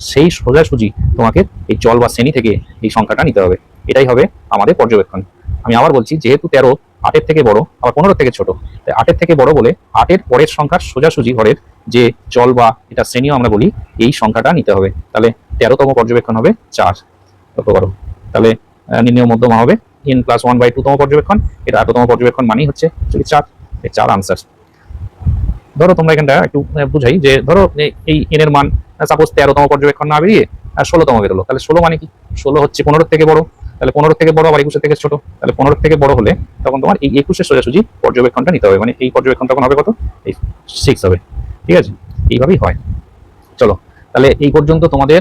সেই সোজাসুজি তোমাকে এই চল বা শ্রেণি থেকে এই সংখ্যাটা নিতে হবে। এটাই হবে আমাদের পর্যবেক্ষণ। আমি আবার বলছি, যেহেতু তেরো, আটের থেকে বড়, আবার পনেরো থেকে ছোট, তাই আটের থেকে বড় বলে আটের পরের সংখ্যার সোজাসুজি ঘরের যে চল বা এটা শ্রেণীও আমরা বলি, এই সংখ্যাটা নিতে হবে। তাহলে তেরোতম পর্যবেক্ষণ হবে চার। লক্ষ্য করো। তাহলে নির্ণয় মধ্যমা হবে। এন প্লাস ওয়ান বাই টুতম পর্যবেক্ষণ। এটা আটতম পর্যবেক্ষণ মানেই হচ্ছে চার চার আনসার ধরো তোমরা এখানটা একটু বুঝাই যে, ধরো এই এন এর মান সাপোজ তেরোতম পর্যবেক্ষণ না বেরিয়ে আর ষোলোতম বেরোলো। তাহলে ষোলো মানে কি? ষোলো হচ্ছে পনেরো থেকে বড়। তাহলে পনেরো থেকে বড় আবার একুশের থেকে ছোট। তাহলে পনেরো থেকে বড় হলে তখন তোমার এই একুশের সোজাসুজি পর্যবেক্ষণটা নিতে হবে। মানে এই পর্যবেক্ষণ তখন হবে কত? এই সিক্স হবে। ঠিক আছে? এইভাবেই হয়। চলো, তাহলে এই পর্যন্ত তোমাদের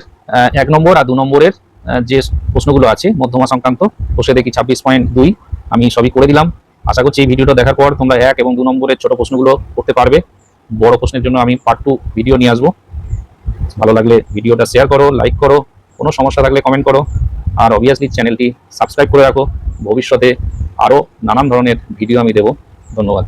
এক নম্বর আর দু নম্বরের যে প্রশ্নগুলো আছে, মধ্যমা সংক্রান্ত, বসে দেখি ছাব্বিশ পয়েন্ট দুই, আমি সবই করে দিলাম। আশা করছি এই ভিডিওটা দেখার পর তোমরা এক এবং দু নম্বরের ছোট প্রশ্নগুলো করতে পারবে। বড় প্রশ্নের জন্য আমি পার্ট টু ভিডিও নিয়ে আসব। ভালো লাগলে ভিডিওটা শেয়ার করো লাইক করো কোনো সমস্যা থাকলে কমেন্ট করো। আর অবভিয়াসলি চ্যানেলটি সাবস্ক্রাইব করে রাখো। ভবিষ্যতে আরও নানান ধরনের ভিডিও আমি দেবো। ধন্যবাদ।